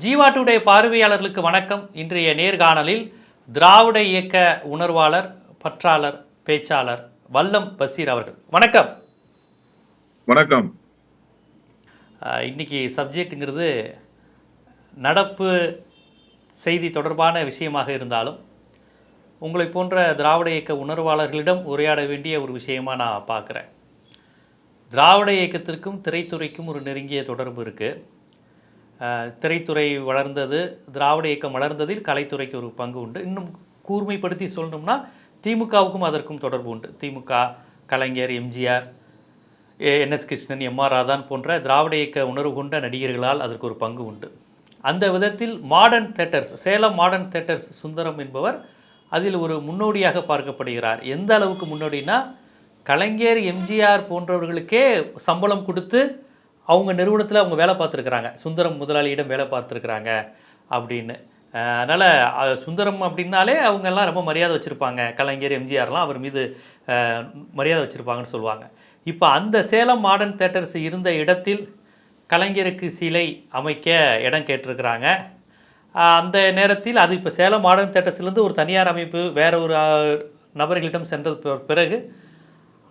Jeeva today பார்வையாளர்களுக்கு வணக்கம். இன்றைய நேர்காணலில் திராவிட இயக்க உணர்வாளர் பற்றாளர் பேச்சாளர் வல்லம் பசீர் அவர்கள். வணக்கம். வணக்கம். இன்னைக்கு சப்ஜெக்ட்டுங்கிறது நடப்பு செய்தி தொடர்பான விஷயமாக இருந்தாலும் உங்களை போன்ற திராவிட இயக்க உணர்வாளர்களிடம் உரையாட வேண்டிய ஒரு விஷயமா நான் பார்க்குறேன். திராவிட இயக்கத்திற்கும் திரைத்துறைக்கும் ஒரு நெருங்கிய தொடர்பு இருக்குது திரைத்துறை வளர்ந்தது திராவிட இயக்கம் வளர்ந்ததில் கலைத்துறைக்கு ஒரு பங்கு உண்டு. இன்னும் கூர்மைப்படுத்தி சொல்லணும்னா திமுகவுக்கும் அதற்கும் தொடர்பு உண்டு. DMK Kalaignar MGR NS Krishnan M R ராதான் போன்ற திராவிட இயக்க உணர்வு கொண்ட நடிகர்களால் அதற்கு ஒரு பங்கு உண்டு. அந்த விதத்தில் modern theatres Salem modern theatres Sundaram என்பவர் அதில் ஒரு முன்னோடியாக பார்க்கப்படுகிறார். எந்த அளவுக்கு முன்னோடினா கலைஞர் எம்ஜிஆர் போன்றவர்களுக்கே சம்பளம் கொடுத்து அவங்க நிறுவனத்தில் அவங்க வேலை பார்த்துருக்குறாங்க. சுந்தரம் முதலாளியிடம் வேலை பார்த்துருக்குறாங்க அப்படின்னு. அதனால் சுந்தரம் அப்படின்னாலே அவங்கெல்லாம் ரொம்ப மரியாதை வச்சுருப்பாங்க. கலைஞர் எம்ஜிஆர்லாம் அவர் மீது மரியாதை வச்சுருப்பாங்கன்னு சொல்லுவாங்க. இப்போ அந்த சேலம் மாடர்ன் தேட்டர்ஸ் இருந்த இடத்தில் கலைஞருக்கு சிலை அமைக்க இடம் கேட்டிருக்கிறாங்க. அந்த நேரத்தில் அது இப்போ சேலம் மாடர்ன் தேட்டர்ஸ்லேருந்து ஒரு தனியார் அமைப்பு வேற ஒரு நபர்களிடம் சென்ற பிற- பிறகு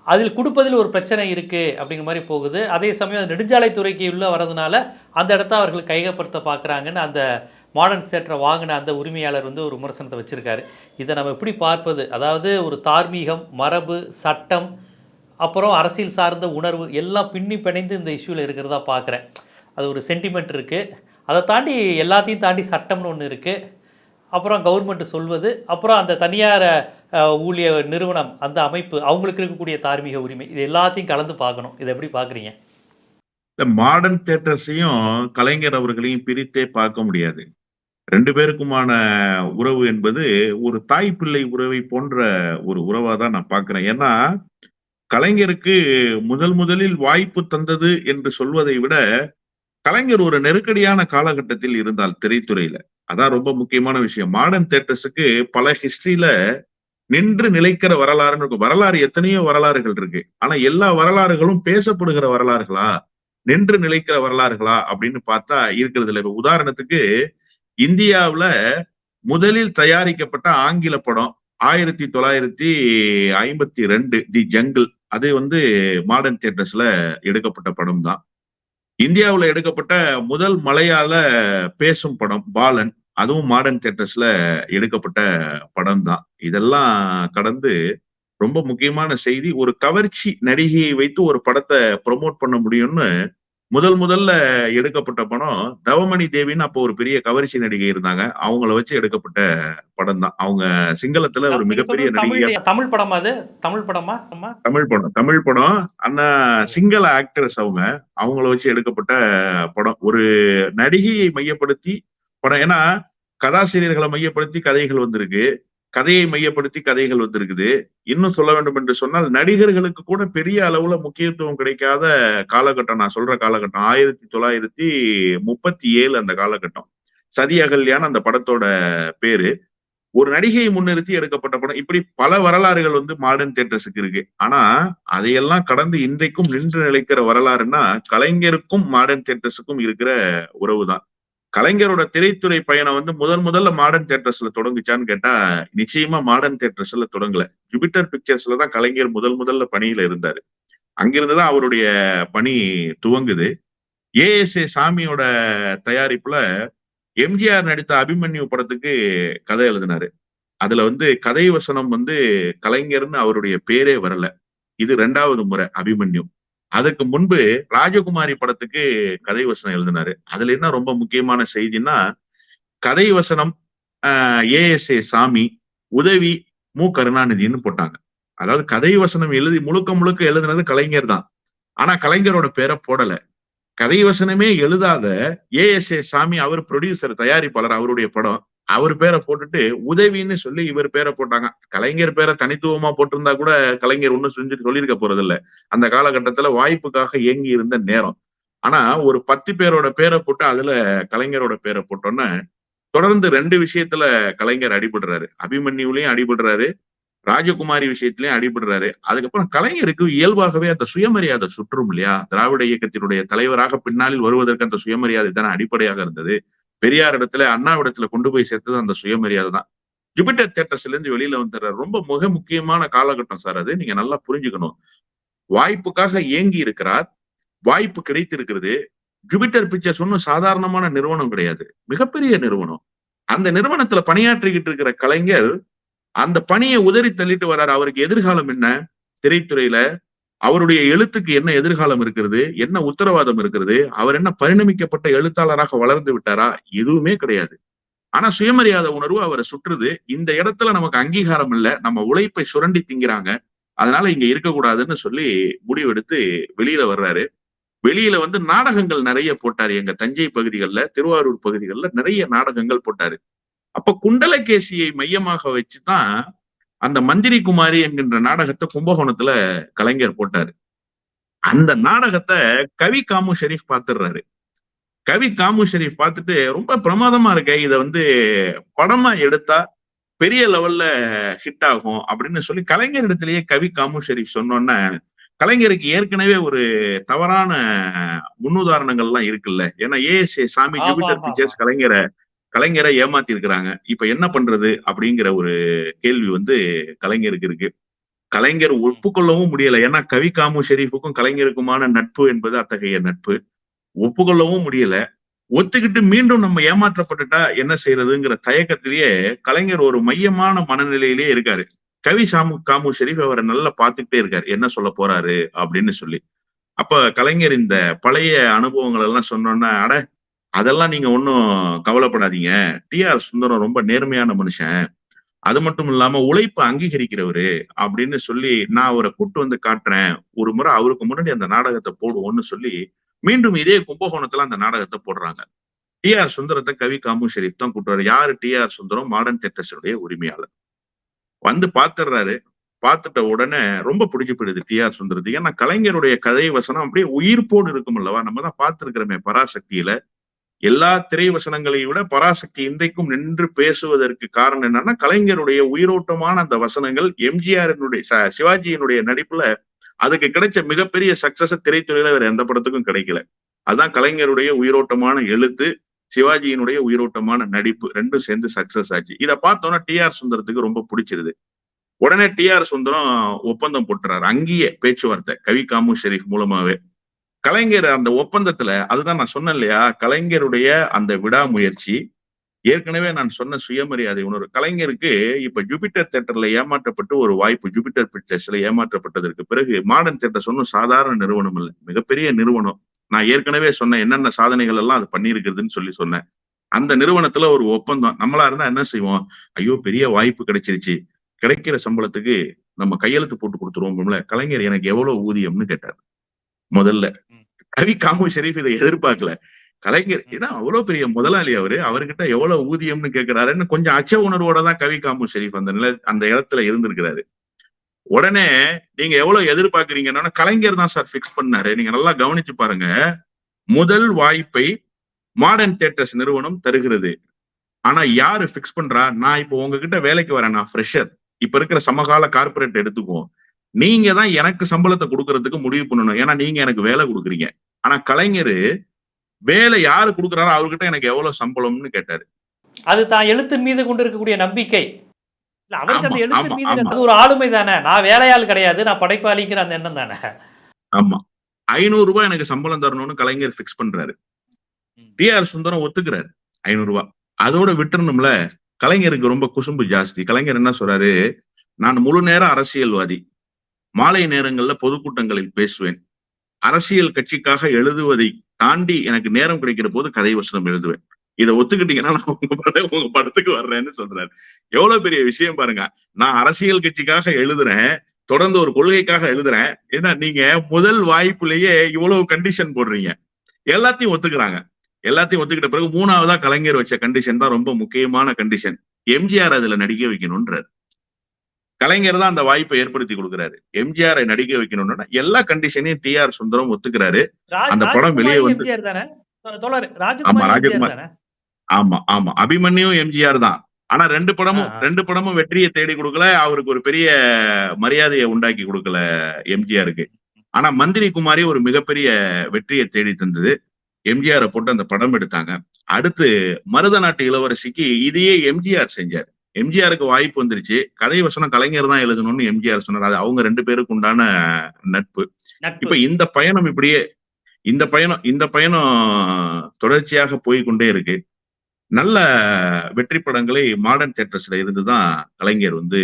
அதில் கொடுப்பதில் ஒரு பிரச்சனை இருக்குது அப்படிங்கிற மாதிரி போகுது. அதே சமயம் அது நெடுஞ்சாலைத்துறைக்கு உள்ளே வரதுனால அந்த இடத்த அவர்கள் கைகப்படுத்த பார்க்குறாங்கன்னு அந்த மாடர்ன் தேட்டரை வாங்கின அந்த உரிமையாளர் வந்து ஒரு விமர்சனத்தை வச்சுருக்காரு. இதை நம்ம எப்படி பார்ப்பது? அதாவது ஒரு தார்மீகம் மரபு சட்டம் அப்புறம் அரசியல் சார்ந்த உணர்வு எல்லாம் பின்னி பிணைந்து இந்த இஷ்யூவில் இருக்கிறதா பார்க்குறேன். அது ஒரு சென்டிமெண்ட் இருக்குது அதை தாண்டி எல்லாத்தையும் தாண்டி சட்டம்னு ஒன்று இருக்குது அப்புறம் கவர்மெண்ட் சொல்வது அப்புறம் அந்த தனியார் ஊழிய நிறுவனம் அந்த அமைப்பு அவங்களுக்கு இருக்கக்கூடிய தார்மீக உரிமை இது எல்லாத்தையும் கலந்து பார்க்கணும். இதை எப்படி பார்க்குறீங்க? இந்த மாடர்ன் தேட்டர்ஸையும் கலைஞர் அவர்களையும் பிரித்தே பார்க்க முடியாது. ரெண்டு பேருக்குமான உறவு என்பது ஒரு தாய் பிள்ளை உறவை போன்ற ஒரு உறவா தான் நான் பார்க்கிறேன். ஏன்னா கலைஞருக்கு முதல் முதலில் வாய்ப்பு தந்தது என்று சொல்வதை விட கலைஞர் ஒரு நெருக்கடியான காலகட்டத்தில் இருந்தால் திரைத்துறையில. அதான் ரொம்ப முக்கியமான விஷயம். மாடர்ன் தேட்டர்ஸுக்கு பல ஹிஸ்டரியில நின்று நிலைக்கிற வரலாறுன்னு இருக்கும். வரலாறு எத்தனையோ வரலாறுகள் இருக்கு. ஆனா எல்லா வரலாறுகளும் பேசப்படுகிற வரலாறுகளா? நின்று நிலைக்கிற வரலாறுகளா? அப்படின்னு பார்த்தா இருக்கிறது இல்லை. இப்ப உதாரணத்துக்கு இந்தியாவுல முதலில் தயாரிக்கப்பட்ட ஆங்கில படம் ஆயிரத்தி தொள்ளாயிரத்தி ஐம்பத்தி ரெண்டு தி ஜங்கிள் அது வந்து மாடர்ன் தியேட்டர்ஸ்ல எடுக்கப்பட்ட படம் தான் இந்தியாவில் எடுக்கப்பட்ட முதல் மலையாள பேசும் படம் பாலன். அதுவும் மாடர்ன் தியேட்டர்ஸ்ல எடுக்கப்பட்ட படம் தான் இதெல்லாம் கடந்து ரொம்ப முக்கியமான செய்தி ஒரு கவர்ச்சி நடிகையை வைத்து ஒரு படத்தை ப்ரொமோட் பண்ண முடியும்னு முதல் முதல்ல எடுக்கப்பட்ட படம் தவமணி தேவின்னு அப்போ ஒரு பெரிய கவர்ச்சி நடிகை இருந்தாங்க. அவங்கள வச்சு எடுக்கப்பட்ட படம் தான் அவங்க சிங்களத்துல ஒரு மிகப்பெரிய நடிகை தமிழ் படமா அது? தமிழ் படமா? தமிழ் படம் தமிழ் படம். ஆனா சிங்கள ஆக்டர்ஸ் அவங்க அவங்கள வச்சு எடுக்கப்பட்ட படம். ஒரு நடிகையை மையப்படுத்தி படம் ஏன்னா கதாசிரியர்களை மையப்படுத்தி கதைகள் வந்திருக்கு. கதையை மையப்படுத்தி கதைகள் வந்திருக்குது. இன்னும் சொல்ல வேண்டும் என்று சொன்னால் நடிகர்களுக்கு கூட பெரிய அளவுல முக்கியத்துவம் கிடைக்காத காலகட்டம். நான் சொல்ற காலகட்டம் ஆயிரத்தி தொள்ளாயிரத்தி முப்பத்தி ஏழு அந்த காலகட்டம். சதி அகல்யான் அந்த படத்தோட பேரு. ஒரு நடிகையை முன்னிறுத்தி எடுக்கப்பட்ட படம். இப்படி பல வரலாறுகள் வந்து மாடர்ன் தியேட்டர்ஸுக்கு இருக்கு. ஆனா அதையெல்லாம் கடந்து இன்றைக்கும் நின்று நிலைக்கிற வரலாறுன்னா கலைஞருக்கும் மாடர்ன் தியேட்டர்ஸுக்கும் இருக்கிற உறவு தான் கலைஞரோட திரைத்துறை பயணம் வந்து முதல் முதல்ல மாடர்ன் தேட்டர்ஸ்ல தொடங்குச்சான்னு கேட்டா நிச்சயமா மாடர்ன் தேட்டர்ஸ்ல தொடங்கல. ஜூபிட்டர் பிக்சர்ஸ்ல தான் கலைஞர் முதல் முதல்ல பணியில இருந்தாரு. அங்கிருந்துதான் அவருடைய பணி துவங்குது. ஏஎஸ்ஏ சாமியோட தயாரிப்புல எம்ஜிஆர் நடித்த அபிமன்யு படத்துக்கு கதை எழுதினாரு. அதுல வந்து கதை வசனம் வந்து கலைஞர்னு அவருடைய பேரே வரல. இது ரெண்டாவது முறை அபிமன்யு. அதுக்கு முன்பு ராஜகுமாரி படத்துக்கு கதை வசனம் எழுதினாரு. அதுல என்ன ரொம்ப முக்கியமான செய்தின்னா கதை வசனம் ஏஎஸ்ஏ சாமி உதவி மு. கருணாநிதினு போட்டாங்க. அதாவது கதை வசனம் எழுதி முழுக்க முழுக்க எழுதுனது கலைஞர் தான். ஆனா கலைஞரோட பேரை போடல. கதை வசனமே எழுதாத ஏஎஸ்ஏ சாமி அவர் ப்ரொடியூசர் தயாரிப்பாளர் அவருடைய படம் அவர் பேரை போட்டுட்டு உதவின்னு சொல்லி இவர் பேரை போட்டாங்க. கலைஞர் பேரை தனித்துவமா போட்டிருந்தா கூட கலைஞர் ஒன்னும் செஞ்சு சொல்லியிருக்க போறது இல்ல அந்த காலகட்டத்துல வாய்ப்புக்காக இயங்கி இருந்த நேரம். ஆனா ஒரு பத்து பேரோட பேரை போட்டு அதுல கலைஞரோட பேரை போட்டோன்னு தொடர்ந்து ரெண்டு விஷயத்துல கலைஞர் அடிபடுறாரு. அபிமன்யுலையும் அடிபடுறாரு. ராஜகுமாரி விஷயத்திலயும் அடிபடுறாரு. அதுக்கப்புறம் கலைஞருக்கு இயல்பாகவே அந்த சுயமரியாதை சுற்றும் இல்லையா? திராவிட இயக்கத்தினுடைய தலைவராக பின்னாளில் வருவதற்கு அந்த சுயமரியாதை தானே அடிப்படையாக இருந்தது. பெரியார் இடத்துல அண்ணாவிடத்துல கொண்டு போய் சேர்த்தது அந்த சுயமரியாதை தான். ஜூபிட்டர் தேட்டர்ஸ்ல இருந்து வெளியில வந்துடுற ரொம்ப மிக முக்கியமான காலகட்டம் சார் அது. நீங்க நல்லா புரிஞ்சுக்கணும். வாய்ப்புக்காக ஏங்கி இருக்கிறார். வாய்ப்பு கிடைத்திருக்கிறது. ஜூபிட்டர் பிக்சர்ஸ் ஒன்றும் சாதாரணமான நிறுவனம் கிடையாது. மிகப்பெரிய நிறுவனம். அந்த நிறுவனத்துல பணியாற்றிக்கிட்டு இருக்கிற கலைஞர் அந்த பணியை உதறி தள்ளிட்டு வர்றாரு. அவருக்கு எதிர்காலம் என்ன? திரைத்துறையில அவருடைய எழுத்துக்கு என்ன எதிர்காலம் இருக்கிறது? என்ன உத்தரவாதம் இருக்கிறது? அவர் என்ன பரிணமிக்கப்பட்ட எழுத்தாளராக வளர்ந்து விட்டாரா? எதுவுமே கிடையாது. ஆனா சுயமரியாதை உணர்வு அவரை சுற்றுது. இந்த இடத்துல நமக்கு அங்கீகாரம் இல்லை. நம்ம உழைப்பை சுரண்டி திங்கிறாங்க. அதனால இங்க இருக்கக்கூடாதுன்னு சொல்லி முடிவெடுத்து வெளியில வர்றாரு. வெளியில வந்து நாடகங்கள் நிறைய போட்டாரு. எங்க தஞ்சை பகுதிகளில் திருவாரூர் பகுதிகளில் நிறைய நாடகங்கள் போட்டாரு. அப்ப குண்டலகேசியை மையமாக வச்சுதான் அந்த மந்திரி குமாரி என்கின்ற நாடகத்தை கும்பகோணத்துல கலைஞர் போட்டாரு. அந்த நாடகத்தை கவி காமு ஷெரீப் பார்த்துடுறாரு கவி காமு ஷெரீப் பார்த்துட்டு ரொம்ப பிரமாதமா இருக்க இத வந்து படமா எடுத்தா பெரிய லெவல்ல ஹிட் ஆகும் அப்படின்னு சொல்லி கலைஞர் இடத்திலேயே கவி காமு ஷெரீப் சொன்னோன்னே கலைஞருக்கு ஏற்கனவே ஒரு தவறான முன்னுதாரணங்கள்லாம் இருக்குல்ல. ஏன்னா ஏஎஸ் சாமி ஜூபிட்டர் பிக்சர்ஸ் கலைஞரை கலைஞரை ஏமாத்தி இருக்கிறாங்க இப்ப என்ன பண்றது? அப்படிங்கிற ஒரு கேள்வி வந்து கலைஞருக்கு இருக்கு. கலைஞர் ஒப்புக்கொள்ளவும் முடியல. ஏன்னா கவி காமு ஷெரீஃபுக்கும் கலைஞருக்குமான நட்பு என்பது அத்தகைய நட்பு. ஒப்புக்கொள்ளவும் முடியல. ஒத்துக்கிட்டு மீண்டும் நம்ம ஏமாற்றப்பட்டுட்டா என்ன செய்யறதுங்கிற தயக்கத்திலேயே கலைஞர் ஒரு மையமான மனநிலையிலேயே இருக்காரு. கவி சாமு காமு ஷெரீப் அவரை நல்லா பார்த்துக்கிட்டே இருக்காரு. என்ன சொல்ல போறாரு? அப்படின்னு சொல்லி. அப்ப கலைஞர் இந்த பழைய அனுபவங்கள் எல்லாம் சொன்னோன்னா அட அதெல்லாம் நீங்க ஒன்றும் கவலைப்படாதீங்க. டி ஆர் சுந்தரம் ரொம்ப நேர்மையான மனுஷன். அது மட்டும் இல்லாம உழைப்பு அங்கீகரிக்கிறவரு அப்படின்னு சொல்லி நான் அவரை கூட்டு வந்து காட்டுறேன். ஒரு முறை அவருக்கு முன்னாடி அந்த நாடகத்தை போடுவோம்னு சொல்லி மீண்டும் இதே கும்பகோணத்துல அந்த நாடகத்தை போடுறாங்க. டி ஆர் சுந்தரத்தை கவி காமு ஷெரீப் தான் கூட்டுறாரு யாரு டி ஆர் சுந்தரம்? மாடர்ன் தேட்டர்ஸுடைய உரிமையாளர். வந்து பாத்துடுறாரு பார்த்துட்ட உடனே ரொம்ப பிடிச்சு போயிடுது டி ஆர் சுந்தரத்துக்கு. ஏன்னா கலைஞருடைய கதை வசனம் அப்படியே உயிர்ப்போடு இருக்கும் அல்லவா? நம்ம தான் பார்த்துருக்கிறோமே பராசக்தியில. எல்லா திரை வசனங்களை விட பராசக்தி இன்றைக்கும் நின்று பேசுவதற்கு காரணம் என்னன்னா கலைஞருடைய உயிரோட்டமான அந்த வசனங்கள் எம்ஜிஆரினுடைய ச- சிவாஜியினுடைய நடிப்புல அதுக்கு கிடைச்ச மிகப்பெரிய சக்சஸ் திரைத்துறையில வேற எந்த படத்துக்கும் கிடைக்கல. அதான் கலைஞருடைய உயிரோட்டமான எழுத்து சிவாஜியினுடைய உயிரோட்டமான நடிப்பு ரெண்டும் சேர்ந்து சக்சஸ் ஆச்சு. இதை பார்த்தோன்னா டிஆர் சுந்தரத்துக்கு ரொம்ப பிடிச்சிருது. உடனே டிஆர் சுந்தரம் ஒப்பந்தம் போட்டுறாரு. அங்கேயே பேச்சுவார்த்தை கவி காமு ஷெரீஃப் மூலமாவே. கலைஞர் அந்த ஒப்பந்தத்துல அதுதான் நான் சொன்னேன் இல்லையா? கலைஞருடைய அந்த விடாமுயற்சி ஏற்கனவே நான் சொன்ன சுயமரியாதை உணர்வு. கலைஞருக்கு இப்ப ஜூபிட்டர் தேட்டர்ல ஏமாற்றப்பட்டு ஒரு வாய்ப்பு ஜூபிட்டர் பிக்சர்ஸ்ல ஏமாற்றப்பட்டதற்கு பிறகு மாடர்ன் தேட்டர் ஒன்றும் சாதாரண நிறுவனம் இல்லை மிகப்பெரிய நிறுவனம். நான் ஏற்கனவே சொன்னேன் என்னென்ன சாதனைகள் எல்லாம் அது பண்ணியிருக்குதுன்னு சொல்லி சொன்னேன். அந்த நிறுவனத்துல ஒரு ஒப்பந்தம். நம்மளா இருந்தா என்ன செய்வோம்? ஐயோ பெரிய வாய்ப்பு கிடைச்சிருச்சு. கிடைக்கிற சம்பளத்துக்கு நம்ம கையெழுத்து போட்டு கொடுத்துருவோம்ல. கலைஞர் எனக்கு எவ்வளவு ஊதியம்னு கேட்டார். முதல்ல. கவி காமு ஷெரீப் இதை எதிர்பார்க்கல. கலைஞர் ஏன்னா அவ்வளவு பெரிய முதலாளி அவரு. அவர்கிட்ட எவ்வளவு ஊதியம்னு கேட்கிறாருன்னு கொஞ்சம் அச்ச உணர்வோட தான் கவி காமு ஷெரீப் அந்த நிலை அந்த இடத்துல இருந்திருக்கிறாரு. உடனே நீங்க எவ்வளவு எதிர்பார்க்கறீங்கன்னா கலைஞர் தான் சார் பிக்ஸ் பண்ணாரு. நீங்க நல்லா கவனிச்சு பாருங்க. முதல் வாய்ப்பை மாடர்ன் தியேட்டர்ஸ் நிறுவனம் தருகிறது. ஆனா யாரு பிக்ஸ் பண்றா? நான் இப்போ உங்ககிட்ட வேலைக்கு வரேன். நான் ஃப்ரெஷர் இப்ப இருக்கிற சமகால கார்பரேட் எடுத்துக்குவோம். நீங்க தான் எனக்கு சம்பளத்தை கொடுக்கறதுக்கு முடிவு பண்ணணும். ஏன்னா நீங்க எனக்கு வேலை கொடுக்குறீங்க. ஆனா கலைஞர் வேலை யாரு கொடுக்குறாரோ அவர்கிட்ட எனக்கு எவ்வளவு சம்பளம்னு கேட்டாரு. அது தான் எழுத்தின் மீது கொண்டு இருக்கக்கூடிய நம்பிக்கை அவருக்கு அந்த எழுத்தின் மீது. அது ஒரு ஆளுமை தானே. நான் வேலையாள் கிடையாது நான் படைப்பாளிங்கிற அந்த எண்ணம் தானே. ஆமா. ஐநூறு ரூபாய் எனக்கு சம்பளம் தரணும்னு கலைஞர் பிக்ஸ் பண்றாரு. டி ஆர் சுந்தரம் ஒத்துக்கிறாரு ஐநூறு ரூபாய் அதோட விட்டுறணும்ல கலைஞருக்கு ரொம்ப குசும்பு ஜாஸ்தி. கலைஞர் என்ன சொல்றாரு நான் முழு நேர அரசியல்வாதி. மாலை நேரங்கள்ல பொதுக்கூட்டங்களில் பேசுவேன். அரசியல் கட்சிக்காக எழுதுவதை தாண்டி எனக்கு நேரம் கிடைக்கிற போது கதை வசனம் எழுதுவேன். இதை ஒத்துக்கிட்டீங்கன்னா நான் உங்க படம் உங்க படத்துக்கு வர்றேன்னு சொல்றாரு. எவ்வளவு பெரிய விஷயம் பாருங்க. நான் அரசியல் கட்சிக்காக எழுதுறேன் தொடர்ந்து ஒரு கொள்கைக்காக எழுதுறேன். ஏன்னா நீங்க முதல் வாய்ப்புலயே இவ்வளவு கண்டிஷன் போடுறீங்க. எல்லாத்தையும் ஒத்துக்கிறாங்க. எல்லாத்தையும் ஒத்துக்கிட்ட பிறகு மூணாவதா கலைஞர் வச்ச கண்டிஷன் தான் ரொம்ப முக்கியமான கண்டிஷன் எம்ஜிஆர் அதுல நடிக்க வைக்கணும்ன்றாரு. கலைஞர் தான் அந்த வாய்ப்பை ஏற்படுத்தி கொடுக்குறாரு. எம்ஜிஆரை நடிக்க வைக்கணும்னா எல்லா கண்டிஷனையும் டி ஆர் சுந்தரம் ஒத்துக்கிறாரு. அந்த படம் வெளியே வந்து- ஆமா, ராஜகுமார் ஆமா ஆமா. அபிமன்யும் எம்ஜிஆர் தான். ஆனா ரெண்டு படமும். ரெண்டு படமும் வெற்றியை தேடி கொடுக்கல. அவருக்கு ஒரு பெரிய மரியாதையை உண்டாக்கி கொடுக்கல எம்ஜிஆருக்கு. ஆனா மந்திரி குமாரி ஒரு மிகப்பெரிய வெற்றியை தேடி தந்தது. எம்ஜிஆரை போட்டு அந்த படம் எடுத்தாங்க. அடுத்து மருத நாட்டு இளவரசிக்கு இதையே எம்ஜிஆர் செஞ்சார். எம்ஜிஆருக்கு வாய்ப்பு வந்துருச்சு. கதை வசனம் கலைஞர் தான் எழுதணும்னு எம்ஜிஆர் சொன்னார். அது அவங்க ரெண்டு பேருக்கு உண்டான நட்பு. இப்ப இந்த பயணம் இப்படியே இந்த பயணம் இந்த பயணம் தொடர்ச்சியாக போய் கொண்டே இருக்கு. நல்ல வெற்றி படங்களை மாடர்ன் தியேட்டர்ஸ்ல இருந்து தான் கலைஞர் வந்து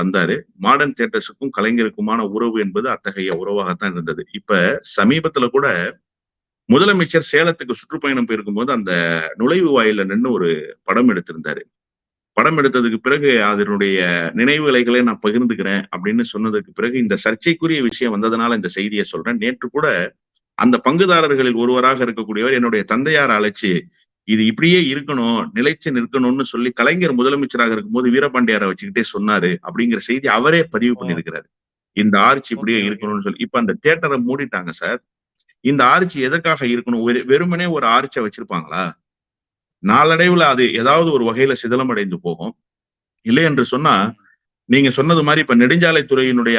தந்தாரு. மாடர்ன் தியேட்டர்ஸுக்கும் கலைஞருக்குமான உறவு என்பது அத்தகைய உறவாகத்தான் இருந்தது. இப்ப சமீபத்துல கூட முதலமைச்சர் சேலத்துக்கு சுற்றுப்பயணம் போயிருக்கும்போது அந்த நுழைவு வாயில நின்று ஒரு படம் எடுத்திருந்தாரு. படம் எடுத்ததுக்கு பிறகு அதனுடைய நினைவுகளை நான் பகிர்ந்துக்கிறேன் அப்படின்னு சொன்னதுக்கு பிறகு இந்த சர்ச்சைக்குரிய விஷயம் வந்ததுனால இந்த செய்தியை சொல்றேன். நேற்று கூட அந்த பங்குதாரர்களில் ஒருவராக இருக்கக்கூடியவர் என்னுடைய தந்தையார் அழைச்சு இது இப்படியே இருக்கணும் நிலைச்சு நிற்கணும்னு சொல்லி கலைஞர் முதலமைச்சராக இருக்கும்போது வீரபாண்டியாரை வச்சுக்கிட்டே சொன்னாரு அப்படிங்கிற செய்தி அவரே பதிவு பண்ணியிருக்கிறாரு. இந்த ஆட்சி இப்படியே. இருக்கணும்னு சொல்லி இப்ப அந்த தியேட்டரை மூடிட்டாங்க சார். இந்த ஆட்சி எதற்காக இருக்கணும்? வெறு- வெறுமனே ஒரு ஆர்ச்சை வச்சிருப்பாங்களா? நாளடைவுல அது ஏதாவது ஒரு வகையில சிதலமடைந்து போகும். இல்லை என்று சொன்னா நீங்க சொன்னது மாதிரி இப்ப நெடுஞ்சாலைத்துறையினுடைய துறையினுடைய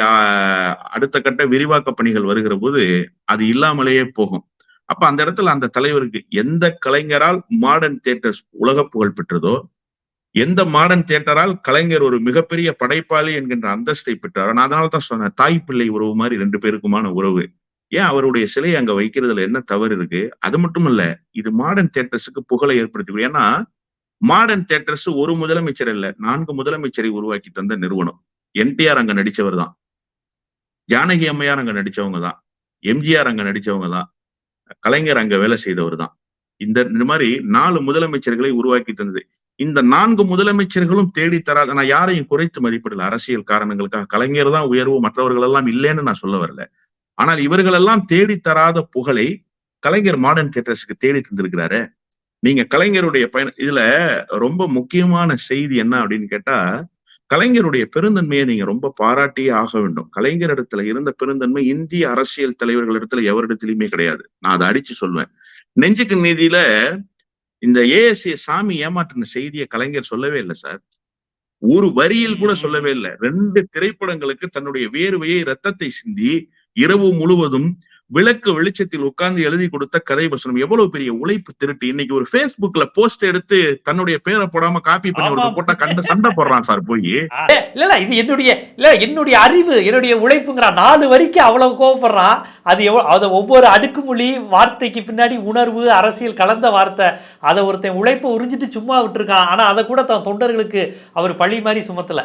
அடுத்த கட்ட விரிவாக்க பணிகள் வருகிற போது அது இல்லாமலேயே போகும். அப்ப அந்த இடத்துல அந்த தலைவருக்கு எந்த கலைஞரால் மாடர்ன் தியேட்டர்ஸ் உலக புகழ் பெற்றதோ எந்த மாடர்ன் தியேட்டரால் கலைஞர் ஒரு மிகப்பெரிய படைப்பாளி என்கின்ற அந்தஸ்தை பெற்றாரோ நான் அதனால தான் சொன்னேன் தாய் பிள்ளை உறவு மாதிரி ரெண்டு பேருக்குமான உறவு. ஏன் அவருடைய சிலையை அங்க வைக்கிறதுல என்ன தவறு இருக்கு? அது மட்டும் இல்ல இது மாடர்ன் தியேட்டர்ஸுக்கு புகழை ஏற்படுத்தி ஏன்னா மாடர்ன் தியேட்டர்ஸ் ஒரு முதலமைச்சர் இல்ல நான்கு முதலமைச்சரை உருவாக்கி தந்த நிறுவனம். என்டிஆர் அங்க நடிச்சவர் தான். ஜானகி அம்மையார் அங்க நடிச்சவங்க தான். எம்ஜிஆர் அங்க நடிச்சவங்க தான். கலைஞர் அங்க வேலை செய்தவர் தான். இந்த இந்த மாதிரி நாலு முதலமைச்சர்களை உருவாக்கி தந்தது. இந்த நான்கு முதலமைச்சர்களும் தேடி தராத நான் யாரையும் குறைத்து மதிப்பிடல. அரசியல் காரணங்களுக்காக கலைஞர் தான் உயர்வு மற்றவர்கள் எல்லாம் இல்லைன்னு நான் சொல்ல வரல. ஆனால் இவர்களெல்லாம் தேடி தராத புகழை கலைஞர் மாடர்ன் தியேட்டர்ஸ்க்கு தேடி தந்திருக்கிறாரு. நீங்க கலைஞருடைய பயணம் இதுல ரொம்ப முக்கியமான செய்தி என்ன அப்படின்னு கேட்டா கலைஞருடைய பெருந்தன்மையை நீங்க ரொம்ப பாராட்டியே ஆக வேண்டும். கலைஞர் இடத்துல இருந்த பெருந்தன்மை இந்திய அரசியல் தலைவர்கள் இடத்துல எவரிடத்திலுமே கிடையாது. நான் அதை அடிச்சு சொல்வேன். நெஞ்சுக்கு நீதியில இந்த ஏஎஸ்ஏ சாமி ஏமாற்றின செய்தியை கலைஞர் சொல்லவே இல்லை சார். ஒரு வரியில் கூட சொல்லவே இல்லை. ரெண்டு திரைப்படங்களுக்கு தன்னுடைய வேர்வையை ரத்தத்தை சிந்தி இரவு முழுவதும் விளக்கு வெளிச்சத்தில் உட்கார்ந்து எழுதி கொடுத்த கதை வசனம் எவ்வளவு பெரிய உழைப்பு திருட்டு. இன்னைக்கு ஒரு Facebookல போஸ்ட் எடுத்து தன்னுடைய பேரை போடாம காப்பி பண்ணி. ஒருத்தர் போட்டா கண்ட சண்டை போடுறான் சார் போய். இல்ல இல்ல இது என்னுடைய இல்ல என்னுடைய அறிவு என்னுடைய உழைப்புங்கிறான் நாலு வரைக்கும் அவ்வளவு கோவப்படுறான் அது எவ்வளவு அதை ஒவ்வொரு அடுக்குமொழி வார்த்தைக்கு பின்னாடி உணர்வு அரசியல் கலந்த வார்த்தை. அதை ஒருத்தன் உழைப்பை உறிஞ்சிட்டு சும்மா விட்டுருக்கான். ஆனா அதை கூட தன் தொண்டர்களுக்கு அவர் பழி மாதிரி சுமத்தல.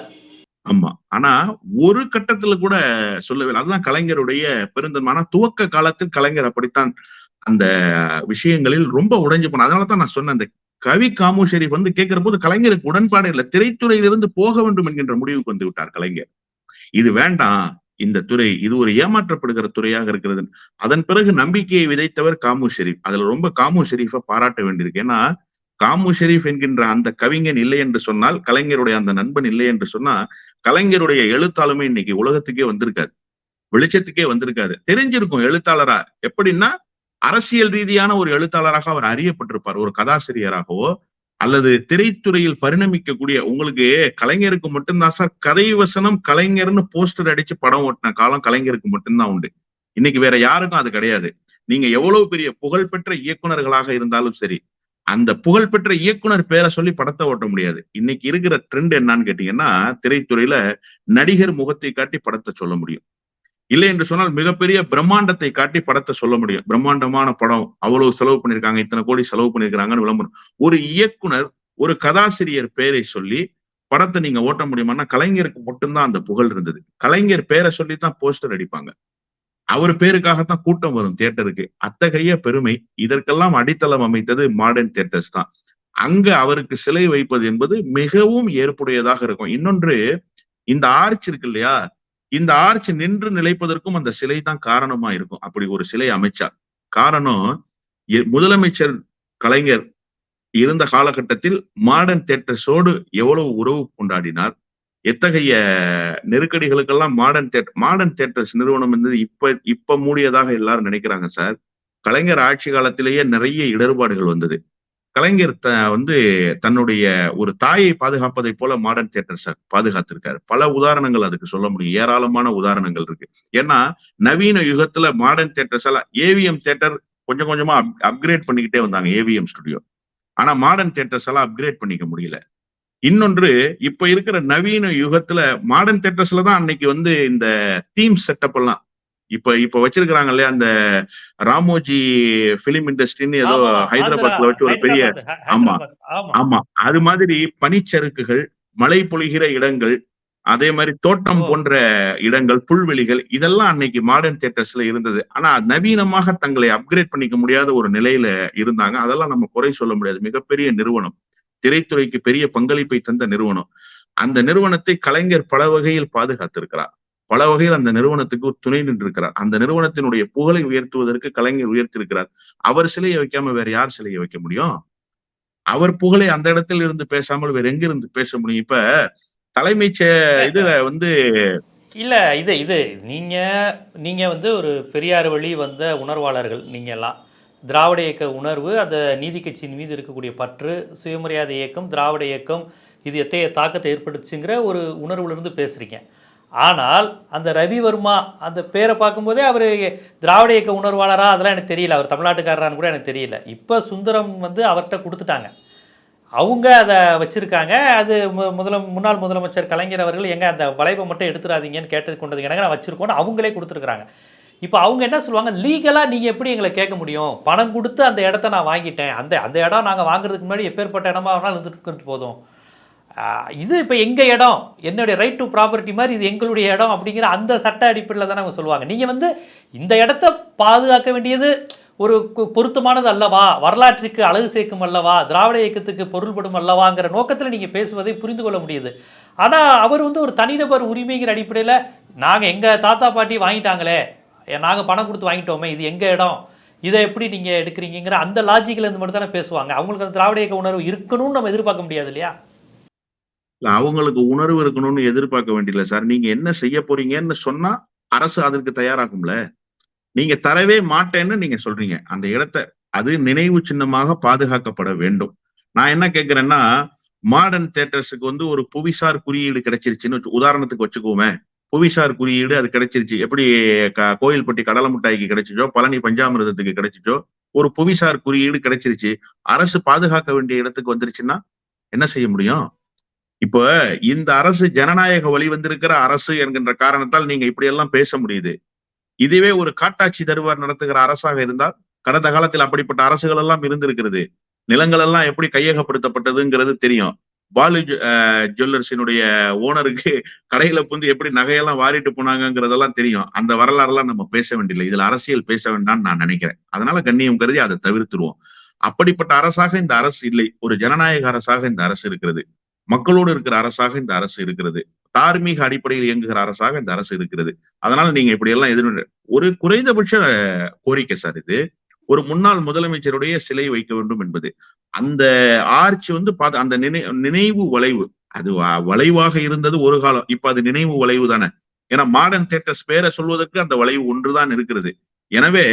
ஆமா. ஆனா ஒரு கட்டத்துல கூட சொல்லவில்லை அதுதான் கலைஞருடைய பெருந்தன்மை ஆனா துவக்க காலத்தில் கலைஞர் அப்படித்தான் அந்த விஷயங்களில் ரொம்ப உடைஞ்சு போன அதனால தான் நான் சொன்னேன் அந்த கவி காமு ஷெரீப் வந்து கேட்கிற போது கலைஞருக்கு உடன்பாடு இல்லை. திரைத்துறையிலிருந்து போக வேண்டும் என்கின்ற முடிவுக்கு வந்து விட்டார் கலைஞர். இது வேண்டாம். இந்த துறை இது ஒரு ஏமாற்றப்படுகிற துறையாக இருக்கிறது. அதன் பிறகு நம்பிக்கையை விதைத்தவர் காமு ஷெரீப். அதுல ரொம்ப காமு ஷெரீஃபை பாராட்ட வேண்டியிருக்கு. ஏன்னா காமு ஷெரீப் என்கின்ற அந்த கவிஞன் இல்லை என்று சொன்னால் கலைஞருடைய அந்த நண்பன் இல்லை என்று சொன்னா கலைஞருடைய எழுத்தாளுமே இன்னைக்கு உலகத்துக்கே வந்திருக்காது வெளிச்சத்துக்கே வந்திருக்காது தெரிஞ்சிருக்கும் எழுத்தாளரா. எப்படின்னா அரசியல் ரீதியான ஒரு எழுத்தாளராக அவர் அறியப்பட்டிருப்பார். ஒரு கதாசிரியராகவோ அல்லது திரைத்துறையில் பரிணமிக்கக்கூடிய உங்களுக்கு கலைஞருக்கு மட்டும்தான் சார் கதை வசனம் கலைஞர்னு போஸ்டர் அடிச்சு படம் ஓட்டின காலம் கலைஞருக்கு மட்டும்தான் உண்டு. இன்னைக்கு வேற யாருக்கும் அது கிடையாது. நீங்க எவ்வளவு பெரிய புகழ்பெற்ற இயக்குனர்களாக இருந்தாலும் சரி அந்த புகழ்பெற்ற இயக்குனர் பேரை சொல்லி படத்தை ஓட்ட முடியாது. இன்னைக்கு இருக்கிற ட்ரெண்ட் என்னன்னு கேட்டீங்கன்னா திரைத்துறையில நடிகர் முகத்தை காட்டி படத்தை சொல்ல முடியும். இல்லை என்று சொன்னால் மிகப்பெரிய பிரம்மாண்டத்தை காட்டி படத்தை சொல்ல முடியும். பிரம்மாண்டமான படம் அவ்வளவு செலவு பண்ணிருக்காங்க இத்தனை கோடி செலவு பண்ணிருக்காங்கன்னு விளம்பரம். ஒரு இயக்குனர் ஒரு கதாசிரியர் பேரை சொல்லி படத்தை நீங்க ஓட்ட முடியுமான்னா கலைஞருக்கு மட்டும்தான் அந்த புகழ் இருந்தது. கலைஞர் பேரை சொல்லித்தான் போஸ்டர் அடிப்பாங்க. அவர் பேருக்காகத்தான் கூட்டம் வரும் தியேட்டருக்கு. அத்தகைய பெருமை இதற்கெல்லாம் அடித்தளம் அமைத்தது மாடர்ன் தியேட்டர்ஸ் தான். அங்க அவருக்கு சிலை வைப்பது என்பது மிகவும் ஏற்புடையதாக இருக்கும். இன்னொன்று இந்த ஆர்ச் இருக்கு இல்லையா? இந்த ஆர்ச் நின்று நிலைப்பதற்கும் அந்த சிலை தான் காரணமா இருக்கும். அப்படி ஒரு சிலை அமைச்சார். காரணம் முதலமைச்சர் கலைஞர் இருந்த காலகட்டத்தில் மாடர்ன் தியேட்டர்ஸோடு எவ்வளவு உறவு கொண்டாடினார்? எத்தகைய நெருக்கடிகளுக்கெல்லாம் மாடர்ன் தேட்டர் மாடர்ன் தேட்டர்ஸ் நிறுவனம் என்பது இப்ப இப்ப மூடியதாக எல்லாரும் நினைக்கிறாங்க சார் கலைஞர் ஆட்சி காலத்திலேயே நிறைய இடர்பாடுகள் வந்தது. கலைஞர் த வந்து தன்னுடைய ஒரு தாயை பாதுகாப்பதை போல மாடர்ன் தியேட்டர்ஸ் பாதுகாத்திருக்காரு. பல உதாரணங்கள் அதுக்கு சொல்ல முடியும். ஏராளமான உதாரணங்கள் இருக்கு. ஏன்னா நவீன யுகத்துல மாடர்ன் தியேட்டர்ஸ் எல்லாம் ஏவிஎம் தியேட்டர் கொஞ்சம் கொஞ்சமா அப்கிரேட் பண்ணிக்கிட்டே வந்தாங்க ஏவிஎம் ஸ்டுடியோ ஆனா மாடர்ன் தியேட்டர்ஸ் எல்லாம் அப்கிரேட் பண்ணிக்க முடியல. இன்னொன்று இப்ப இருக்கிற நவீன யுகத்துல மாடர்ன் தியேட்டர்ஸ்ல தான் அன்னைக்கு வந்து இந்த தீம் செட்டப் எல்லாம். இப்ப இப்ப வச்சிருக்கிறாங்க இல்லையா அந்த ராமோஜி பிலிம் இண்டஸ்ட்ரின்னு ஏதோ ஹைதராபாத்ல வச்சு ஒரு பெரிய ஆமா. ஆமா. அது மாதிரி பனிச்சறுக்குகள் மழை பொழிகிற இடங்கள் அதே மாதிரி தோட்டம். போன்ற இடங்கள் புல்வெளிகள் இதெல்லாம் அன்னைக்கு மாடர்ன் தியேட்டர்ஸ்ல இருந்தது. ஆனா நவீனமாக தங்களை அப்கிரேட் பண்ணிக்க முடியாத ஒரு நிலையில இருந்தாங்க. அதெல்லாம் நம்ம குறை சொல்ல முடியாது. மிகப்பெரிய நிறுவனம். திரைத்துறைக்கு பெரிய பங்களிப்பை தந்த நிறுவனம். அந்த நிறுவனத்தை கலைஞர் பல வகையில் பாதுகாத்திருக்கிறார். பல வகையில் அந்த நிறுவனத்துக்கு ஒரு துணை நின்றிருக்கிறார். அந்த நிறுவனத்தினுடைய புகழை உயர்த்துவதற்கு கலைஞர் உயர்த்திருக்கிறார். அவர் சிலையை வைக்காம வேற யார் சிலையை வைக்க முடியும்? அவர் புகழை அந்த இடத்தில் இருந்து பேசாமல் வேற எங்க இருந்து பேச முடியும்? இப்ப தலைமைச் இதுல வந்து இல்ல இது இது நீங்க நீங்க வந்து ஒரு பெரியார் வழி வந்த உணர்வாளர்கள் நீங்க எல்லாம். திராவிட இயக்க உணர்வு அந்த நீதி கட்சியின் மீது இருக்கக்கூடிய பற்று சுயமரியாதை இயக்கம் திராவிட இயக்கம் இது எத்தகைய தாக்கத்தை ஏற்படுத்துச்சுங்கிற ஒரு உணர்வுலேருந்து பேசுகிறீங்க ஆனால் அந்த ரவிவர்மா அந்த பேரை பார்க்கும்போதே அவர் திராவிட இயக்க உணர்வாளரா? அதெல்லாம் எனக்கு தெரியல. அவர் தமிழ்நாட்டுக்காரரான்னு கூட எனக்கு தெரியல. இப்போ சுந்தரம் வந்து அவர்கிட்ட கொடுத்துட்டாங்க. அவங்க அதை வச்சுருக்காங்க. அது மு- முன்னாள் முதலமைச்சர் கலைஞர் அவர்கள் எங்கே அந்த வளைவை மட்டும் எடுத்துடாதீங்கன்னு கேட்டது கொண்டது எனக்கு நான் வச்சுருக்கோன்னு அவங்களே கொடுத்துருக்குறாங்க. இப்போ அவங்க என்ன சொல்லுவாங்க? லீகலாக நீங்கள் எப்படி எங்களை கேட்க முடியும்? பணம் கொடுத்து அந்த இடத்த நான் வாங்கிட்டேன். அந்த அந்த இடம் நாங்கள் வாங்குறதுக்கு முன்னாடி எப்பேற்பட்ட இடமா வேணாலும் இருந்துட்டு போதும். இது இப்போ எங்கள் இடம்? என்னுடைய ரைட் டு ப்ராப்பர்ட்டி மாதிரி இது எங்களுடைய இடம் அப்படிங்கிற அந்த சட்ட அடிப்படையில் தானே அவங்க சொல்லுவாங்க. நீங்கள் வந்து இந்த இடத்த பாதுகாக்க வேண்டியது ஒரு பொருத்தமானது அல்லவா? வரலாற்றுக்கு அழகு சேர்க்கும் அல்லவா? திராவிட இயக்கத்துக்கு பொருள்படும் அல்லவாங்கிற நோக்கத்தில் நீங்கள் பேசுவதை புரிந்து கொள்ள முடியுது. ஆனால் அவர் வந்து ஒரு தனிநபர் உரிமைங்கிற அடிப்படையில் நாங்கள் எங்கள் தாத்தா பாட்டி வாங்கிட்டாங்களே நாங்கள் பணம் கொடுத்து வாங்கிட்டோமே இது எங்கள் இடம்? இதை எப்படி நீங்கள் எடுக்கிறீங்கிற அந்த லாஜிக்கில் இருந்து மட்டும் தானே பேசுவாங்க. அவங்களுக்கு அந்த திராவிட இயக்க உணர்வு இருக்கணும்னு நம்ம எதிர்பார்க்க முடியாது இல்லையா? இல்லை அவங்களுக்கு உணர்வு இருக்கணும்னு எதிர்பார்க்க வேண்டியதில்ல சார். நீங்க என்ன செய்ய போறீங்கன்னு சொன்னா அரசு அதற்கு தயாராகும்ல. நீங்க தரவே மாட்டேன்னு நீங்க சொல்றீங்க. அந்த இடத்த அது நினைவு சின்னமாக பாதுகாக்கப்பட வேண்டும். நான் என்ன கேட்குறேன்னா மாடர்ன் தேட்டர்ஸுக்கு வந்து ஒரு புவிசார் குறியீடு கிடைச்சிருச்சுன்னு உதாரணத்துக்கு வச்சுக்கோமே புவிசார் குறியீடு அது கிடைச்சிருச்சு. எப்படி கோயில்பட்டி கடலை மிட்டாய்க்கு கிடைச்சிச்சோ பழனி பஞ்சாமிரதத்துக்கு கிடைச்சிச்சோ ஒரு புவிசார் குறியீடு கிடைச்சிருச்சு. அரசு பாதுகாக்க வேண்டிய இடத்துக்கு வந்துருச்சுன்னா என்ன செய்ய முடியும்? இப்ப இந்த அரசு ஜனநாயக வழி வந்திருக்கிற அரசு என்கின்ற காரணத்தால் நீங்க இப்படி எல்லாம் பேச முடியுது. இதுவே ஒரு காட்டாட்சி தருவார் நடத்துகிற அரசாக இருந்தால் கடந்த காலத்தில் அப்படிப்பட்ட அரசுகள் எல்லாம் இருந்திருக்கிறது. நிலங்கள் எல்லாம் எப்படி கையகப்படுத்தப்பட்டதுங்கிறது தெரியும். பாலு ஜுவல்லர்ஸினுடைய ஓனருக்கு கடையில புந்து எப்படி நகையெல்லாம் வாரிட்டு போனாங்கிறதெல்லாம் தெரியும். அந்த வரலாறுலாம் நம்ம பேச வேண்டியதில்லை. இதுல அரசியல் பேச வேண்டாம்னு நான் நினைக்கிறேன். அதனால கண்ணியம் கருதி அதை தவிர்த்துருவோம். அப்படிப்பட்ட அரசாக இந்த அரசு இல்லை. ஒரு ஜனநாயக அரசாக இந்த அரசு இருக்கிறது. மக்களோடு இருக்கிற அரசாக இந்த அரசு இருக்கிறது. தார்மீக அடிப்படையில் இயங்குகிற அரசாக இந்த அரசு இருக்கிறது. அதனால நீங்க இப்படி எல்லாம் எதிர் ஒரு குறைந்தபட்ச கோரிக்கை சார் இது. ஒரு முன்னாள் முதலமைச்சருடைய சிலை வைக்க வேண்டும் என்பது. அந்த ஆர்ச் வந்து பார்த்து அந்த நினை நினைவு வளைவு. அது வளைவாக இருந்தது ஒரு காலம். இப்ப அது நினைவு வளைவு தானே. ஏன்னா மாடர்ன் தேட்டர்ஸ் பேரை சொல்வதற்கு அந்த வளைவு ஒன்றுதான் இருக்கிறது. எனவே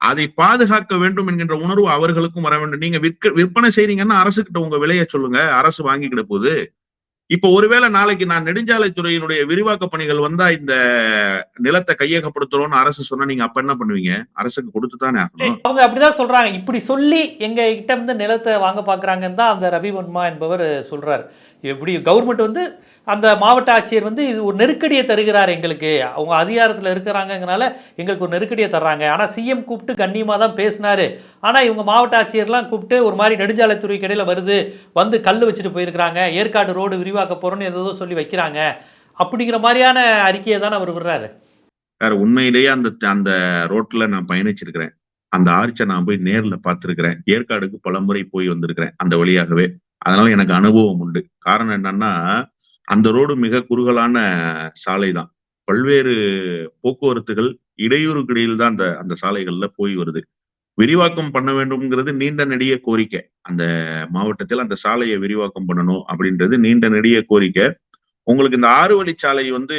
அதை பாதுகாக்க வேண்டும் என்கின்ற உணர்வு அவர்களுக்கும் வர வேண்டும். நீங்க விற்க விற்பனை செய்றீங்கன்னா அரசு கிட்ட உங்க விலையை சொல்லுங்க. அரசு வாங்கிக்கிட போகுது. இப்ப ஒருவேளை நாளைக்கு நான் நெடுஞ்சாலைத்துறையினுடைய விரிவாக்க பணிகள் வந்தா இந்த நிலத்தை கையகப்படுத்துறோம்னு அரசு சொன்னா நீங்க அப்ப என்ன பண்ணுவீங்க? அரசுக்கு கொடுத்து தானே ஆகணும். அவங்க அப்படிதான் சொல்றாங்க. இப்படி சொல்லி எங்க கிட்ட இருந்து நிலத்தை வாங்க பாக்குறாங்கன்னு தான் அந்த ரவிவர்மா என்பவர் சொல்றாரு. எப்படி கவர்மெண்ட் வந்து அந்த மாவட்ட ஆட்சியர் வந்து இது ஒரு நெருக்கடியை தருகிறார் எங்களுக்கு. அவங்க அதிகாரத்தில் இருக்கிறாங்கங்கனால எங்களுக்கு ஒரு நெருக்கடியை தர்றாங்க. ஆனால் சிஎம் கூப்பிட்டு கண்ணியமாக தான் பேசினாரு. ஆனால் இவங்க மாவட்ட ஆட்சியர்லாம் கூப்பிட்டு ஒரு மாதிரி நெடுஞ்சாலைத்துறை கடையில் வருது வந்து கல் வச்சுட்டு போயிருக்கிறாங்க ஏற்காடு ரோடு விரிவாக்க போகிறோன்னு ஏதோ சொல்லி வைக்கிறாங்க. அப்படிங்கிற மாதிரியான அறிக்கையை தானே அவர் விடுறாரு. வேற உண்மையிலேயே அந்த அந்த ரோட்ல நான் பயணிச்சிருக்கிறேன். அந்த ஆர்ச்சை நான் போய் நேர்ல பார்த்திருக்கிறேன். ஏற்காடுக்கு பலமுறை போய் வந்திருக்கிறேன் அந்த வழியாகவே. அதனால எனக்கு அனுபவம் உண்டு. காரணம் என்னன்னா அந்த ரோடு மிக குறுகலான சாலை தான் பல்வேறு போக்குவரத்துகள் இடையூறுக்கு இடையில் தான் அந்த அந்த சாலைகள்ல போய் வருது. விரிவாக்கம் பண்ண வேண்டும்ங்கிறது நீண்ட நெடிய கோரிக்கை. அந்த மாவட்டத்தில் அந்த சாலையை விரிவாக்கம் பண்ணணும் அப்படின்றது நீண்ட நெடிய கோரிக்கை. உங்களுக்கு இந்த ஆறு வழிச்சாலை வந்து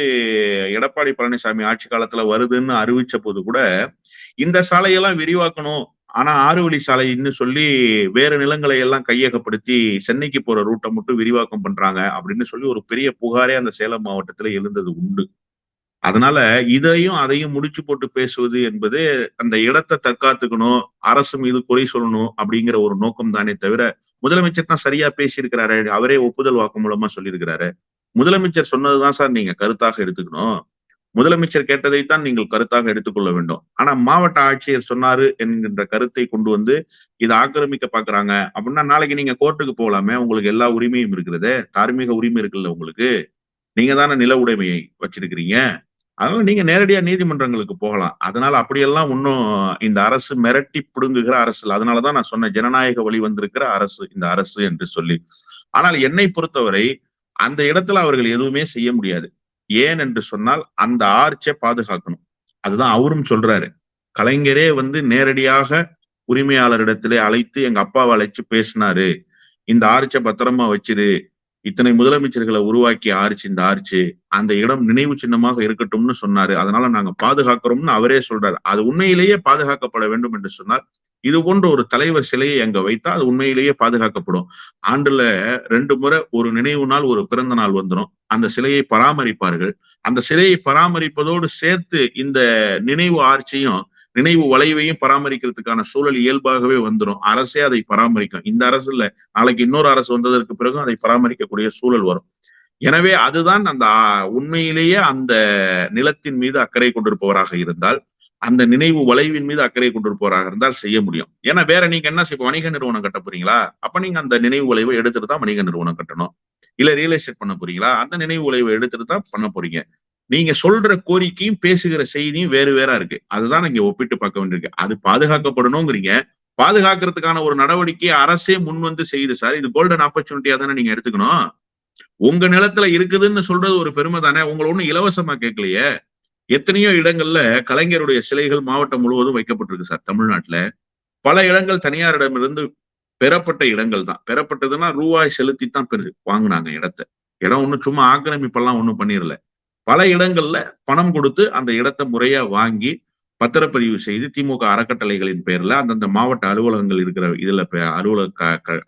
எடப்பாடி பழனிசாமி ஆட்சி காலத்துல வருதுன்னு அறிவிச்ச போது கூட இந்த சாலையெல்லாம் விரிவாக்கணும் ஆனா ஆறு வழி சாலைன்னு சொல்லி வேற நிலங்களை எல்லாம் கையகப்படுத்தி சென்னைக்கு போற ரூட்டை மட்டும் விரிவாக்கம் பண்றாங்க அப்படின்னு சொல்லி ஒரு பெரிய புகாரே அந்த சேலம் மாவட்டத்துல எழுந்தது உண்டு. அதனால இதையும் அதையும் முடிச்சு போட்டு பேசுவது என்பது அந்த இடத்தை தற்காத்துக்கணும் அரசு மீது குறை சொல்லணும் அப்படிங்கிற ஒரு நோக்கம் தானே தவிர முதலமைச்சர் தான் சரியா பேசியிருக்கிறாரு. அவரே ஒப்புதல் வாக்கு மூலமா சொல்லியிருக்கிறாரு. முதலமைச்சர் சொன்னதுதான் சார் நீங்க கருத்தாக எடுத்துக்கணும். முதலமைச்சர் கேட்டதைத்தான் நீங்கள் கருத்தாக எடுத்துக்கொள்ள வேண்டும். ஆனா மாவட்ட ஆட்சியர் சொன்னாரு என்கின்ற கருத்தை கொண்டு வந்து இதை ஆக்கிரமிக்க பாக்குறாங்க. அப்படின்னா நாளைக்கு நீங்க கோர்ட்டுக்கு போகலாமே உங்களுக்கு எல்லா உரிமையும் இருக்கிறது. தார்மீக உரிமை இருக்குல்ல உங்களுக்கு. நீங்க தானே நில உடைமையை வச்சிருக்கிறீங்க. அதனால நீங்க நேரடியா நீதிமன்றங்களுக்கு போகலாம். அதனால அப்படியெல்லாம் இன்னும் இந்த அரசு மிரட்டி பிடுங்குகிற அரசு இல்லை. அதனாலதான் நான் சொன்ன ஜனநாயக வழி வந்திருக்கிற அரசு இந்த அரசு என்று சொல்லி. ஆனால் என்னை பொறுத்தவரை அந்த இடத்துல அவர்கள் எதுவுமே செய்ய முடியாது. ஏன் என்று சொன்னால் அந்த ஆர்ச்சை பாதுகாக்கணும். அதுதான் அவரும் சொல்றாரு. கலைஞரே வந்து நேரடியாக உரிமையாளரிடத்திலே அழைத்து எங்க அப்பாவை அழைச்சு பேசினாரு. இந்த ஆர்ச்சை பத்திரமா வச்சிரு. இத்தனை முதலமைச்சர்களை உருவாக்கி ஆர்ச்சி இந்த ஆர்ச்சி அந்த இடம் நினைவு சின்னமாக இருக்கட்டும்னு சொன்னாரு. அதனால நாங்க பாதுகாக்கிறோம்னு அவரே சொல்றாரு. அது உண்மையிலேயே பாதுகாக்கப்பட வேண்டும் என்று சொன்னால் இது போன்ற ஒரு தலைவர் சிலையை அங்க வைத்தா அது உண்மையிலேயே பாதுகாக்கப்படும். ஆண்டுல ரெண்டு முறை ஒரு நினைவு நாள் ஒரு பிறந்த நாள் வந்துடும் அந்த சிலையை பராமரிப்பார்கள். அந்த சிலையை பராமரிப்பதோடு சேர்த்து இந்த நினைவு ஆர்ச்சியும் நினைவு வளைவையும் பராமரிக்கிறதுக்கான சூழல் இயல்பாகவே வந்துடும் அரசே அதை பராமரிக்கும். இந்த அரசு இல்ல. நாளைக்கு இன்னொரு அரசு வந்ததற்கு பிறகு அதை பராமரிக்கக்கூடிய சூழல் வரும். எனவே அதுதான் அந்த உண்மையிலேயே அந்த நிலத்தின் மீது அக்கறை கொண்டிருப்பவராக இருந்தால் அந்த நினைவு வளைவின் மீது அக்கறை கொண்டிருப்பவராக இருந்தால் செய்ய முடியும். ஏன்னா வேற நீங்க என்ன செய்ய வணிக நிறுவனம் கட்ட போறீங்களா? அப்ப நீங்க அந்த நினைவு வளைவை எடுத்துட்டு தான் வணிக நிறுவனம் கட்டணும். இல்ல ரியல் எஸ்டேட் பண்ண போறீங்களா? அந்த நினைவு வளைவை எடுத்துட்டு தான் பண்ண போறீங்க. நீங்க சொல்ற கோரிக்கையும் பேசுகிற செய்தியும் வேறு வேற இருக்கு. அதுதான் நீங்க ஒப்பிட்டு பார்க்க வேண்டியிருக்கு. அது பாதுகாக்கப்படணுங்கிறீங்க. பாதுகாக்கிறதுக்கான ஒரு நடவடிக்கையை அரசே முன் வந்து செய்யுது சார் இது கோல்டன் ஆப்பர்ச்சுனிட்டியா தானே நீங்க எடுத்துக்கணும்? உங்க நிலத்துல இருக்குதுன்னு சொல்றது ஒரு பெருமை தானே? உங்களை ஒண்ணு இலவசமா கேட்கலையே. எத்தனையோ இடங்கள்ல கலைஞருடைய சிலைகள் மாவட்டம் முழுவதும் வைக்கப்பட்டிருக்கு சார் தமிழ்நாட்டுல. பல இடங்கள் தனியாரிடமிருந்து பெறப்பட்ட இடங்கள் தான். பெறப்பட்டதுன்னா ரூபாய் செலுத்தி தான் பெரு வாங்கினாங்க இடத்த. இடம் ஒன்றும் சும்மா ஆக்கிரமிப்பெல்லாம் ஒன்றும் பண்ணிடல. பல இடங்கள்ல பணம் கொடுத்து அந்த இடத்தை முறையா வாங்கி பத்திரப்பதிவு செய்து திமுக அறக்கட்டளைகளின் பேர்ல அந்தந்த மாவட்ட அலுவலகங்கள் இருக்கிற இதுல அலுவலக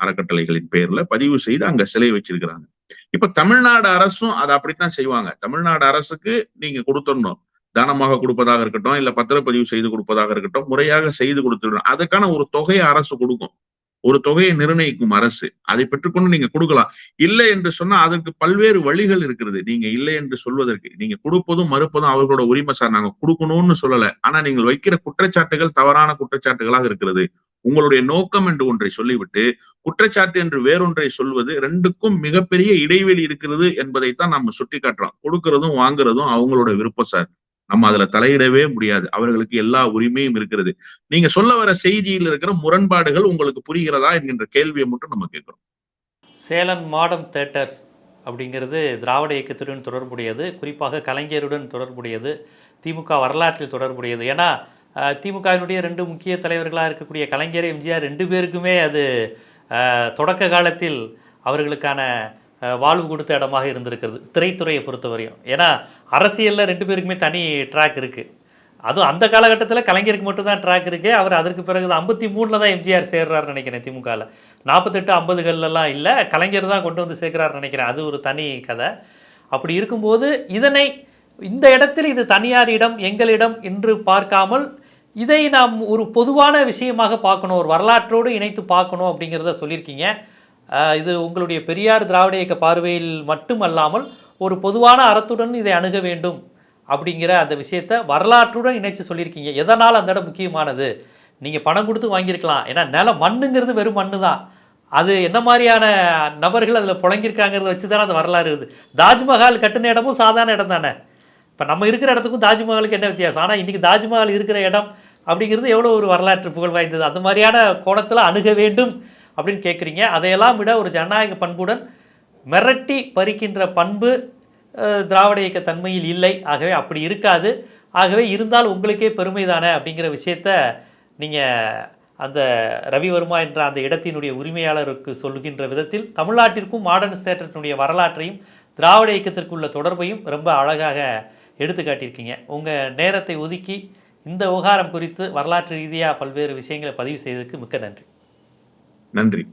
அறக்கட்டளைகளின் பேர்ல பதிவு செய்து அங்க சிலை வச்சிருக்கிறாங்க. இப்ப தமிழ்நாடு அரசும் அதை அப்படித்தான் செய்வாங்க. தமிழ்நாடு அரசுக்கு நீங்க கொடுத்துடணும். தானமாக கொடுப்பதாக இருக்கட்டும் இல்ல பத்திரப்பதிவு செய்து கொடுப்பதாக இருக்கட்டும் முறையாக செய்து கொடுத்துடணும். அதுக்கான ஒரு தொகையை அரசு கொடுக்கும். ஒரு தொகையை நிர்ணயிக்கும் அரசு. அதை பெற்றுக்கொண்டு நீங்க கொடுக்கலாம். இல்லை என்று சொன்னா அதற்கு பல்வேறு வழிகள் இருக்கிறது. நீங்க இல்லை என்று சொல்வதற்கு. நீங்க கொடுப்பதும் மறுப்பதும் அவர்களோட உரிமை சார். நாங்க கொடுக்கணும்னு சொல்லல. ஆனா நீங்கள் வைக்கிற குற்றச்சாட்டுகள் தவறான குற்றச்சாட்டுகளாக இருக்கிறது. உங்களுடைய நோக்கம் என்று ஒன்றை சொல்லிவிட்டு குற்றச்சாட்டு என்று வேறொன்றை சொல்வது ரெண்டுக்கும் மிகப்பெரிய இடைவெளி இருக்கிறது என்பதைத்தான் நம்ம சுட்டி காட்டுறோம் கொடுக்கறதும் வாங்குறதும் அவங்களோட விருப்பம் சார். நம்ம அதுல தலையிடவே முடியாது. அவர்களுக்கு எல்லா உரிமையும் இருக்கிறது. நீங்க சொல்ல வர செய்தியில் இருக்கிற முரண்பாடுகள் உங்களுக்கு புரிகிறதா என்கின்ற கேள்வியை மட்டும் நம்ம கேட்கிறோம். சேலம் மாடம் தேட்டர்ஸ் அப்படிங்கிறது திராவிட இயக்கத்துடன் தொடர்புடையது. குறிப்பாக கலைஞருடன் தொடர்புடையது. திமுக வரலாற்றில் தொடர்புடையது. ஏன்னா திமுகவினுடைய ரெண்டு முக்கிய தலைவர்களாக இருக்கக்கூடிய கலைஞர் எம்ஜிஆர் ரெண்டு பேருக்குமே அது தொடக்க காலத்தில் அவர்களுக்கான வாழ்வு கொடுத்த இடமாக இருந்திருக்கிறது திரைத்துறையை பொறுத்தவரையும். ஏன்னா அரசியலில் ரெண்டு பேருக்குமே தனி ட்ராக் இருக்குது அதுவும் அந்த காலகட்டத்தில் கலைஞருக்கு மட்டும்தான் ட்ராக் இருக்குது அவர் அதற்கு பிறகு ஐம்பத்தி மூணில் தான் எம்ஜிஆர் சேர்றாருன்னு நினைக்கிறேன் திமுகவில் நாற்பத்தெட்டு ஐம்பதுகள்லாம் இல்லை கலைஞர் தான் கொண்டு வந்து சேர்க்கிறாருன்னு நினைக்கிறேன். அது ஒரு தனி கதை. அப்படி இருக்கும்போது இதனை இந்த இடத்தில் இது தனியார் இடம் எங்களிடம் என்று பார்க்காமல் இதை நாம் ஒரு பொதுவான விஷயமாக பார்க்கணும் ஒரு வரலாற்றோடு இணைத்து பார்க்கணும் அப்படிங்கிறத சொல்லியிருக்கீங்க. இது உங்களுடைய பெரியார் திராவிட இயக்க பார்வையில் மட்டுமல்லாமல் ஒரு பொதுவான அறத்துடன் இதை அணுக வேண்டும் அப்படிங்கிற அந்த விஷயத்தை வரலாற்றுடன் இணைச்சு சொல்லியிருக்கீங்க. எதனால் அந்த இடம் முக்கியமானது? நீங்கள் பணம் கொடுத்து வாங்கியிருக்கலாம். ஏன்னா நிலம் மண்ணுங்கிறது வெறும் மண்ணு தான். அது என்ன மாதிரியான நபர்கள் அதில் புழங்கியிருக்காங்கிறத வச்சு தானே அந்த வரலாறு இருக்குது. தாஜ்மஹால் கட்டின இடமும் சாதாரண இடம் தானே. இப்போ நம்ம இருக்கிற இடத்துக்கும் தாஜ்மஹாலுக்கு என்ன வித்தியாசம்? ஆனால் இன்றைக்கி தாஜ்மஹால் இருக்கிற இடம் அப்படிங்கிறது எவ்வளோ ஒரு வரலாற்று புகழ் வாய்ந்தது. அந்த மாதிரியான கோணத்தில் அணுக வேண்டும் அப்படின்னு கேட்குறீங்க அதையெல்லாம் விட ஒரு ஜனநாயக பண்புடன் மிரட்டி பறிக்கின்ற பண்பு திராவிட இயக்க தன்மையில் இல்லை. ஆகவே அப்படி இருக்காது. ஆகவே இருந்தால் உங்களுக்கே பெருமை தானே அப்படிங்கிற விஷயத்த நீங்கள் அந்த ரவிவர்மா என்ற அந்த இடத்தினுடைய உரிமையாளருக்கு சொல்லுகின்ற விதத்தில் தமிழ்நாட்டிற்கும் மாடர்ன் ஸ்டேட்டத்தினுடைய வரலாற்றையும் திராவிட இயக்கத்திற்குள்ள தொடர்பையும் ரொம்ப அழகாக எடுத்து காட்டியிருக்கீங்க உங்கள் நேரத்தை ஒதுக்கி இந்த விவகாரம் குறித்து வரலாற்று ரீதியாக பல்வேறு விஷயங்களை பதிவு செய்ததுக்கு மிக்க நன்றி. நன்றி.